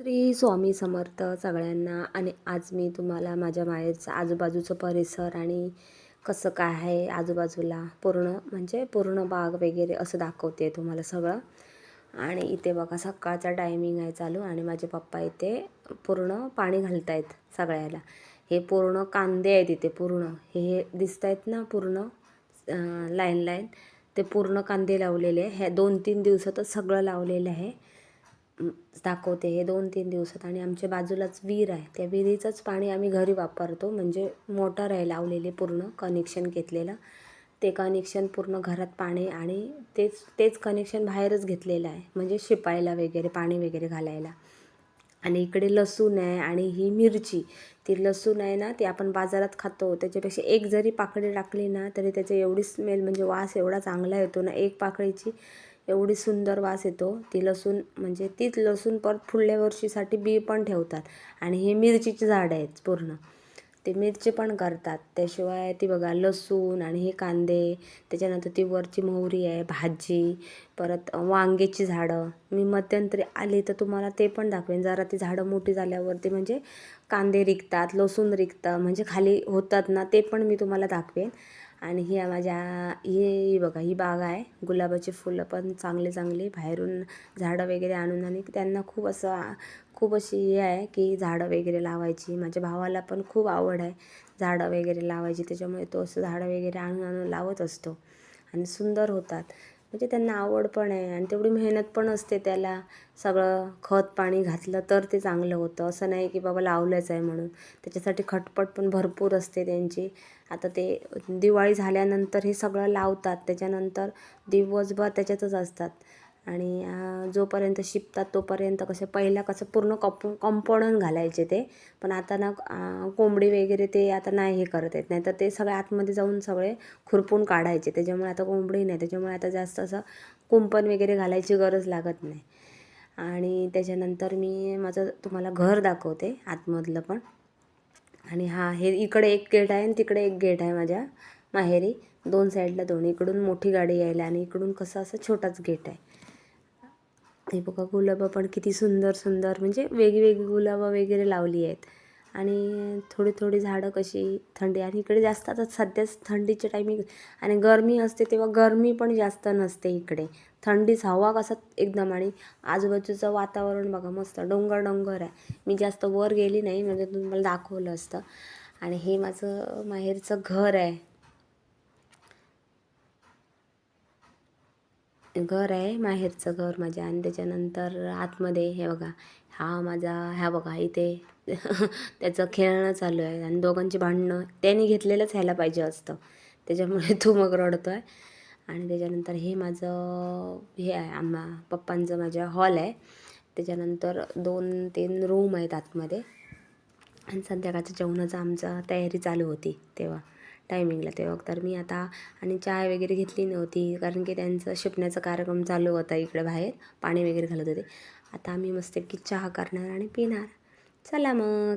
श्री स्वामी समर्थ सगळ्यांना आणि आज मी तुम्हाला माझ्या माहेरचं आजूबाजूचं परिसर आणि कसं काय आहे आजूबाजूला पूर्ण म्हणजे पूर्ण बाग वगैरे असं दाखवते तुम्हाला सगळं. आणि इथे बघा सकाळचा टायमिंग आहे चालू आणि माझे पप्पा इथे पूर्ण पाणी घालत आहेत सगळ्याला. हे पूर्ण कांदे आहेत इथे पूर्ण. हे दिसत आहेत ना पूर्ण लाईन लाईन. ते पूर्ण कांदे लावलेले आहे. ह्या दोन तीन दिवसातच सगळं लावलेलं आहे. दाखवते. हे दोन तीन दिवसात आणि आमच्या बाजूलाच विहीर आहे. त्या विहिरीचंच पाणी आम्ही घरी वापरतो. म्हणजे मोटर आहे लावलेली पूर्ण कनेक्शन घेतलेलं. ते कनेक्शन पूर्ण घरात पाणी आणि तेच तेच कनेक्शन बाहेरच घेतलेलं आहे. म्हणजे शिपायला वगैरे पाणी वगैरे घालायला. आणि इकडे लसूण आहे आणि ही मिरची. ती लसूण आहे ना ती आपण बाजारात खातो. त्याच्यापेक्षा एक जरी पाकळी टाकली ना तरी त्याची एवढी स्मेल म्हणजे वास एवढा चांगला येतो ना एक पाकळीची. एवढी सुंदर वास येतो. ती लसूण म्हणजे तीच लसूण परत पुढल्या वर्षीसाठी बी पण ठेवतात. आणि हे मिरचीची झाडं आहेत पूर्ण. ते मिरची पण करतात. त्याशिवाय ती बघा लसूण आणि हे कांदे त्याच्यानंतर ती वरची मोहरी आहे भाजी परत वांग्याची झाडं. मी मध्यंतरी आले तर तुम्हाला ते पण दाखवेन. जरा ती झाडं मोठी झाल्यावरती म्हणजे कांदे रिकतात लसूण रिकतं म्हणजे खाली होतात ना ते पण मी तुम्हाला दाखवेन. आणि ही माझ्या ही बघा ही बाग आहे. गुलाबाची फुलं पण चांगली चांगली बाहेरून झाडं वगैरे आणून आणि त्यांना खूप असं खूप अशी हे आहे की झाडं वगैरे लावायची. माझ्या भावाला पण खूप आवड आहे झाडं वगैरे लावायची. त्याच्यामुळे तो असं झाडं वगैरे आणून आणून लावत असतो. आणि सुंदर होतात. म्हणजे त्यांना आवड पण आहे. आणि तेवढी मेहनत पण असते त्याला. सगळं खत पाणी घातलं तर ते चांगलं होतं. असं नाही की बाबा लावलंच आहे म्हणून. त्याच्यासाठी खटपट पण भरपूर असते त्यांची. आता ते दिवाळी झाल्यानंतर हे सगळं लावतात. त्याच्यानंतर दिवसभर त्याच्यातच असतात. आणि जोपर्यंत शिपतात तोपर्यंत कसं पहिला कसं पूर्ण कप कंपाऊंड घालायचे ते. पण आता ना कोंबडी वगैरे ते आता नाही हे करत आहेत. नाही तर ते सगळे आतमध्ये जाऊन सगळे खुरपून काढायचे. त्याच्यामुळे आता कोंबडी नाही. त्याच्यामुळे आता जास्त असं कुंपण वगैरे घालायची गरज लागत नाही. आणि त्याच्यानंतर मी माझं तुम्हाला घर दाखवते आतमधलं पण. आणि हा हे इकडे एक गेट आहे आणि तिकडे एक गेट आहे माझ्या माहेरी. दोन साईडला दोन. इकडून मोठी गाडी यायला आणि इकडून कसं असं छोटाच गेट आहे. हे बघा गुलाबं पण किती सुंदर सुंदर. म्हणजे वेगवेगळी गुलाबं वगैरे लावली आहेत. आणि थोडी थोडी झाडं कशी थंडी. आणि इकडे जास्त आता सध्याच थंडीच्या टायमिंग आणि गरमी असते तेव्हा गरमी पण जास्त नसते इकडे. थंडीच हवा कसा एकदम. आणि आजूबाजूचं वातावरण बघा मस्त डोंगर डोंगर आहे. मी जास्त वर गेली नाही म्हणजे तुम्हाला दाखवलं असतं. आणि हे माझं माहेरचं घर आहे. घर आहे माहेरचं घर माझ्या आणि त्याच्यानंतर आतमध्ये हे बघा हा माझा ह्या बघा इथे त्याचं खेळणं चालू आहे आणि दोघांची भांडणं त्यांनी घेतलेलंच ह्याला पाहिजे असतं. त्याच्यामुळे तो मग रडतो आहे आणि त्याच्यानंतर हे माझं हे आहे आम्हा पप्पांचं माझ्या हॉल आहे. त्याच्यानंतर दोन तीन रूम आहेत आतमध्ये. आणि संध्याकाळच्या जेवणाचं आमचं तयारी चालू होती तेव्हा. टायमिंगला तेव्हा. तर मी आता आणि चाय वगैरे घेतली नव्हती कारण की त्यांचं शिपण्याचा कार्यक्रम चालू होता इकडे बाहेर. पाणी वगैरे घालत होते. आता आम्ही मस्तपैकी चहा करणार आणि पिणार. चला मग.